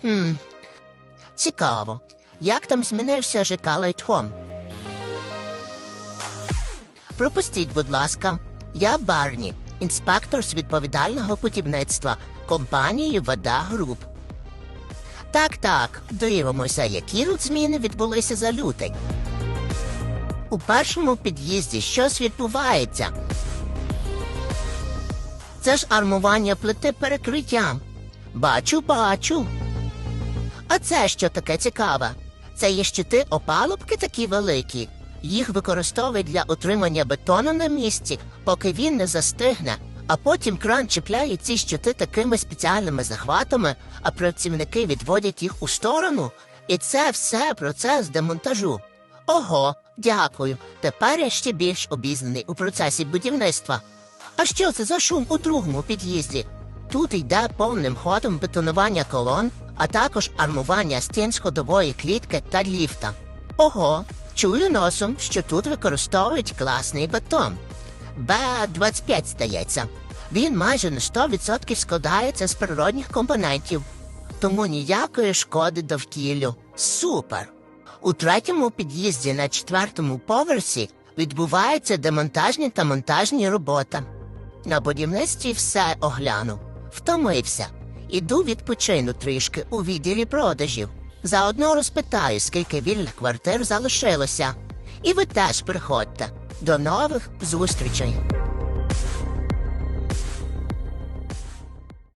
Хм. Цікаво. Як там змінився ЖК Лайтхом? Пропустіть, будь ласка, я Барні, інспектор з відповідального будівництва компанії Вода Груп. Так, так, дивимося, які тут зміни відбулися за лютий. У першому під'їзді щось відбувається. Це ж армування плити перекриттям. Бачу, бачу. А це що таке цікаве? Це є щити опалубки такі великі. Їх використовують для утримання бетону на місці, поки він не застигне, а потім кран чіпляє ці щити такими спеціальними захватами, а працівники відводять їх у сторону. І це все процес демонтажу. Ого, дякую. Тепер я ще більш обізнаний у процесі будівництва. А що це за шум у другому під'їзді? Тут йде повним ходом бетонування колон, також армування стін сходової клітки та ліфта. Ого, чую носом, що тут використовують класний бетон. Б-25, здається. Він майже на 100% складається з природних компонентів, тому ніякої шкоди довкіллю. Супер! У третьому під'їзді на четвертому поверсі відбуваються демонтажні та монтажні роботи. На будівництві все огляну. Втомився. Іду відпочину трішки у відділі продажів. Заодно розпитаю, скільки вільних квартир залишилося. І ви теж приходьте. До нових зустрічей!